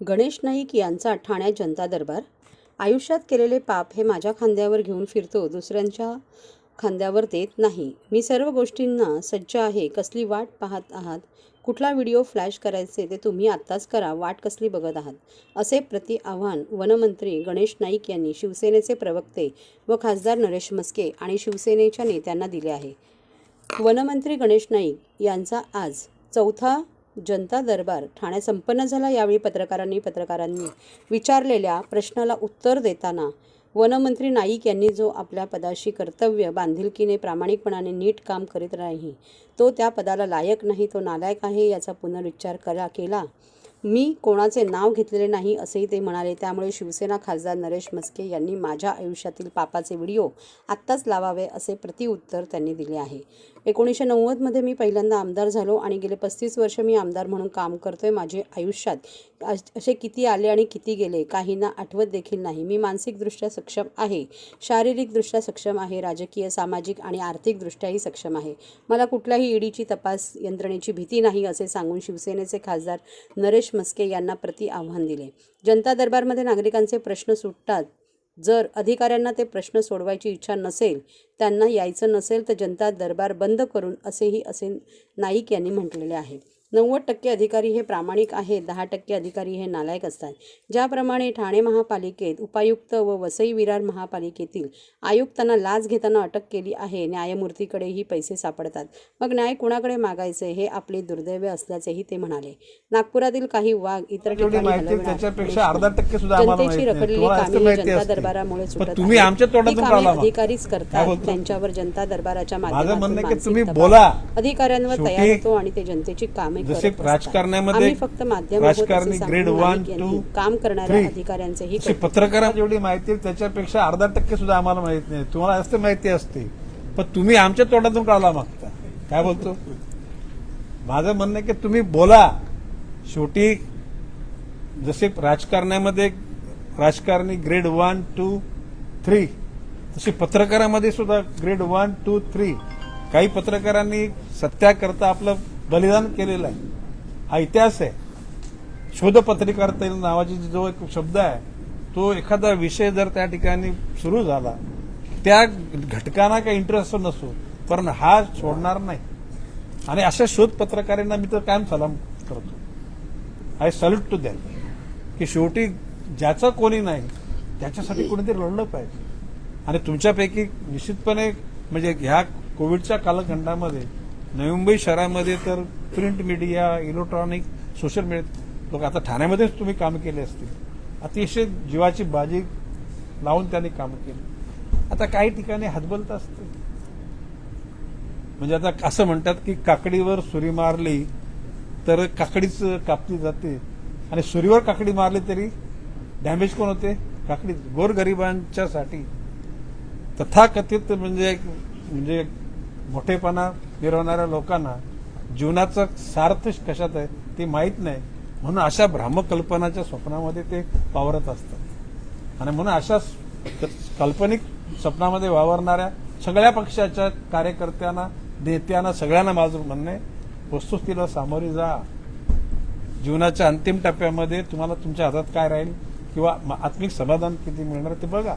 गणेश नाईक यांचा ठाण्यात जनता दरबार. आयुष्यात केलेले पाप हे माझ्या खांद्यावर घेऊन फिरतो दुसऱ्यांच्या खांद्यावर देत नाही. मी सर्व गोष्टींना सज्ज आहे कसली वाट पाहत आहात? कुठला व्हिडिओ फ्लॅश करायचे ते तुम्ही आत्ताच करा वाट कसली बघत आहात? असे प्रति आव्हान वनमंत्री गणेश नाईक यांनी शिवसेनेचे प्रवक्ते व खासदार नरेश मस्के आणि शिवसेनेच्या नेत्यांना दिले आहे. वनमंत्री गणेश नाईक यांचा आज चौथा जनता दरबार ठाण्यात संपन्न झाला यावेळी पत्रकारांनी पत्रकारांनी विचारलेल्या प्रश्नाला उत्तर देताना वनमंत्री नाईक यांनी जो आपल्या पदाशी कर्तव्य बांधिलकीने प्रामाणिकपणाने नीट काम करीत नाही तो त्या पदाला लायक नाही तो नालायक आहे याचा पुनरुच्चार करा केला. मी कोणाचे नाव घेतलेले नाही असेही ते म्हणाले. त्यामुळे शिवसेना खासदार नरेश मस्के यांनी माझ्या आयुष्यातील पापाचे व्हिडिओ आत्ताच लावावे असे प्रतिउत्तर त्यांनी दिले आहे. एकोणीसशे नव्वदमध्ये मी पहिल्यांदा आमदार झालो आणि गेले पस्तीस वर्ष मी आमदार म्हणून काम करतोय माझे आयुष्यात. असे किती आले आणि किती गेले काहींना आठवत देखील नाही. मी मानसिकदृष्ट्या सक्षम आहे. शारीरिकदृष्ट्या सक्षम आहे. राजकीय सामाजिक आणि आर्थिकदृष्ट्याही सक्षम आहे. मला कुठल्याही ईडीची तपास यंत्रणेची भीती नाही असे सांगून शिवसेनेचे खासदार नरेश मस्के यांना प्रति आव्हान दिले. जनता दरबारमध्ये नागरिकांचे प्रश्न सुटतात. जर अधिकाऱ्यांना ते प्रश्न सोडवायची इच्छा नसेल त्यांना यायचं नसेल तर जनता दरबार बंद करून असेही असे नाईक यांनी म्हटलेले आहे. नव्वद टक्के अधिकारी हे प्रामाणिक आहेत दहा टक्के अधिकारी हे नालायक असतात ज्याप्रमाणे ठाणे महापालिकेत उपायुक्त व वसई विरार महापालिकेतील आयुक्तांना लाच घेताना अटक केली आहे न्यायमूर्तीकडेही पैसे सापडतात मग न्याय कुणाकडे मागायचे हे आपले दुर्दैव असल्याचेही ते म्हणाले नागपुरातील काही वाघ इतर जनतेची. रखडलेली कामे जनता. दरबारामुळे सुटत. अधिकारीच करतात? त्यांच्यावर जनता दरबाराच्या माध्यमातून. अधिकाऱ्यांवर तयार होतो आणि ते जनतेची कामे जसे. राजकारणामध्ये आम्ही फक्त माध्यम राजकारणी ग्रेड वन टू काम करणाऱ्या अधिकाऱ्यांचेही पत्रकारांना जेवढी माहिती त्याच्यापेक्षा अर्धा टक्के सुद्धा आम्हाला माहीत नाही. तुम्हाला जास्त माहिती असते. पण तुम्ही आमच्या तोंडातून काढला मागता. काय बोलतो? माझं म्हणणं आहे की तुम्ही बोला. शेवटी जसे राजकारणामध्ये राजकारणी ग्रेड वन टू थ्री तसे पत्रकारामध्ये सुद्धा ग्रेड वन टू थ्री काही पत्रकारांनी सत्याकरता आपलं बलिदान केलेलं आहे. हा इतिहास आहे. शोधपत्रिकारता नावाची जो एक शब्द आहे तो एखादा विषय जर त्या ठिकाणी सुरू झाला त्या घटकांना काही इंटरेस्ट नसो पण हा सोडणार नाही. आणि अशा शोध पत्रकारांना मी तर कायम सलाम करतो. आय सल्यूट टू दॅम की शेवटी ज्याचं कोणी नाही त्याच्यासाठी कोणीतरी लढलं पाहिजे. आणि तुमच्यापैकी निश्चितपणे म्हणजे ह्या कोविडच्या कालखंडामध्ये नवी मुंबई शहरामध्ये तर print media electronic social media लोक आता ठाण्यामध्येच तुम्ही काम केले असतील. अतिशय जीवाची बाजी लावून त्यांनी काम केले. आता काही ठिकाणी हतबलत असते. म्हणजे आता असं म्हणतात की काकडीवर सुरी मारली तर काकडीच कापली जाते. आणि सुरीवर काकडी मारली तरी डॅमेज कोण होते? काकडी गोरगरिबांच्यासाठी तथाकथित म्हणजे म्हणजे मोठेपणा मिरवणाऱ्या लोकांना जीवनाचं सार्थ कशात आहे ते माहीत नाही. म्हणून अशा भ्रामकल्पनाच्या स्वप्नामध्ये ते वावरत असतात. आणि म्हणून अशा काल्पनिक स्वप्नामध्ये वावरणाऱ्या सगळ्या पक्षाच्या कार्यकर्त्यांना नेत्यांना सगळ्यांना माझं म्हणणं आहे वस्तुस्थितीला सामोरी जा. जीवनाच्या अंतिम टप्प्यामध्ये तुम्हाला तुमच्या हातात काय राहील किंवा आत्मिक समाधान किती मिळणार ते बघा.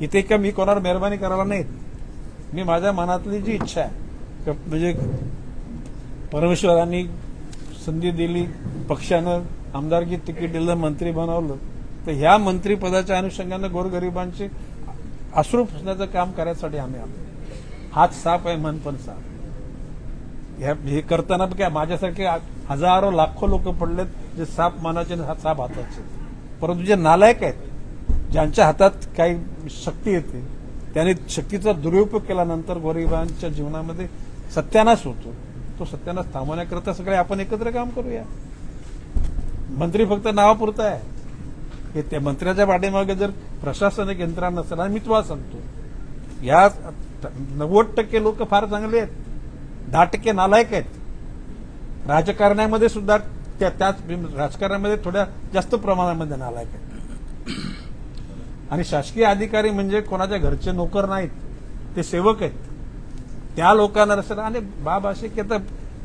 इथे का मी कोणावर मेहरबानी करायला नाहीत मी माझ्या मनातली जी इच्छा आहे म्हणजे परमेश्वरांनी संधी दिली पक्षानं आमदारकी तिकीट दिलं मंत्री बनवलं तर ह्या मंत्रीपदाच्या अनुषंगानं गोरगरिबांचे अश्रू पुसण्याचं काम करायसाठी आम्ही आलो. हात साफ आहे मन पण साफ. ह्या- हे करताना काय माझ्यासारखे हजारो लाखो लोक पडलेत जे साप मानाचे हा साप हाताचे. परंतु जे नालायक आहेत ज्यांच्या हातात काही शक्ती येते त्याने शक्तीचा दुरुपयोग केल्यानंतर गरिबांच्या जीवनामध्ये सत्यानाश होतो. तो सत्यानाश थांबवण्याकरता सगळे आपण एकत्र काम करूया. मंत्री फक्त नावापुरता आहे. हे त्या मंत्र्याच्या पाठीमागे जर प्रशासनिक यंत्रणा नसेल आणि मी तुम्हाला सांगतो या नव्वद टक्के लोक फार चांगले आहेत. दहा टक्के नालायक आहेत. राजकारण्यामध्ये सुद्धा त्या त्याच राजकारणामध्ये थोड्या जास्त प्रमाणामध्ये नालायक आहेत. आणि शासकीय अधिकारी म्हणजे कोणाच्या घरचे नोकर नाहीत ते सेवक आहेत. त्या लोकांना रस्त्याला आणि बाब असे की आता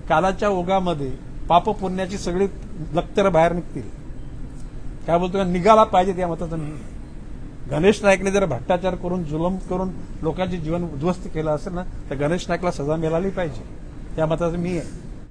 कालाच्या ओघामध्ये पाप पुण्याची सगळी लक्तर बाहेर निघतील. काय बोलतो निघाला पाहिजे त्या मताचं मी गणेश नाईकने जर भ्रष्टाचार करून जुलम करून लोकांचे जीवन उद्ध्वस्त केलं असेल ना तर गणेश नाईकला सजा मिळाली पाहिजे. त्या मताचं मी आहे.